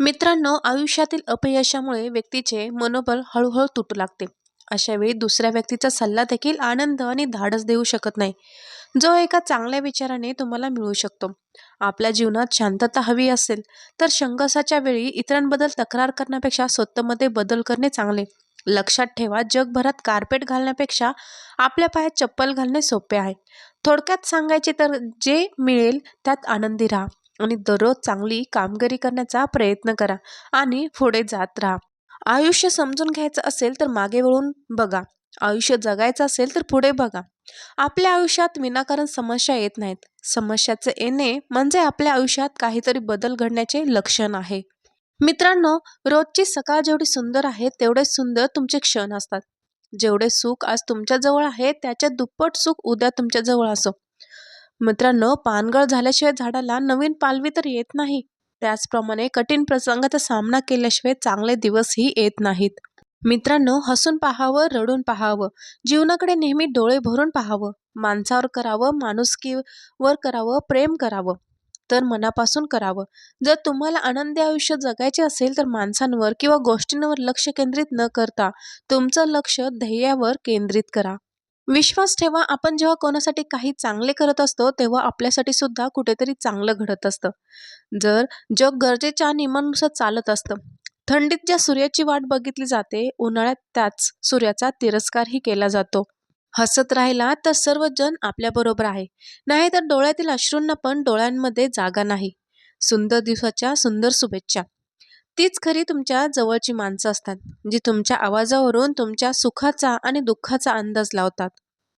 मित्रांनो आयुष्यातील अपयशामुळे व्यक्तीचे मनोबल हळूहळू तुटू लागते. अशा वेळी दुसऱ्या व्यक्तीचा सल्ला देखील आनंद आणि धाडस देऊ शकत नाही. जो एका चांगल्या विचाराने तुम्हाला मिळू शकतो. आपल्या जीवनात शांतता हवी असेल तर संघर्षाच्या वेळी इतरांबद्दल तक्रार करण्यापेक्षा स्वतःमध्ये बदल करणे चांगले. लक्षात ठेवा जगभरात कार्पेट घालण्यापेक्षा आपल्या पायात चप्पल घालणे सोपे आहे. थोडक्यात सांगायचे तर जे मिळेल त्यात आनंदी राहा. आणि दररोज चांगली कामगिरी करण्याचा प्रयत्न करा आणि पुढे जात राहा. आयुष्य समजून घ्यायचं असेल तर मागे वळून बघा. आयुष्य जगायचं असेल तर पुढे बघा. आपल्या आयुष्यात विनाकारण समस्या येत नाहीत. समस्याचे येणे म्हणजे आपल्या आयुष्यात काहीतरी बदल घडण्याचे लक्षण आहे. मित्रांनो रोजची सकाळ जेवढी सुंदर आहे तेवढे सुंदर तुमचे क्षण असतात. जेवढे सुख आज तुमच्याजवळ आहे त्याच्या दुप्पट सुख उद्या तुमच्याजवळ असो. मित्रांनो पानगळ झाल्याशिवाय झाडाला नवीन पालवी तर येत नाही. त्याचप्रमाणे कठीण प्रसंगाचा सामना केल्याशिवाय चांगले दिवसही येत नाहीत. मित्रांनो हसून पाहावं रडून पाहावं जीवनाकडे नेहमी डोळे भरून पाहावं माणसावर करावं माणुसकीवर करावं प्रेम करावं तर मनापासून करावं. जर तुम्हाला आनंदी आयुष्य जगायचे असेल तर माणसांवर किंवा गोष्टींवर लक्ष केंद्रित न करता तुमचं लक्ष ध्येयावर केंद्रित करा. विश्वास ठेवा आपण जेव्हा कोणासाठी काही चांगले करत असतो तेव्हा आपल्यासाठी सुद्धा कुठेतरी चांगलं घडत असतं. जर जग गरजेच्या नियमानुसार चालत असतं थंडीत ज्या सूर्याची वाट बघितली जाते उन्हाळ्यात त्याच सूर्याचा तिरस्कारही केला जातो. हसत राहिला तर सर्वजण आपल्याबरोबर आहे नाही तर डोळ्यातील अश्रूंना पण डोळ्यांमध्ये जागा नाही. सुंदर दिवसाच्या सुंदर शुभेच्छा. तीच खरी तुमच्या जवळची माणसं असतात जी तुमच्या आवाजावरून तुमच्या सुखाचा आणि दुःखाचा अंदाज लावतात.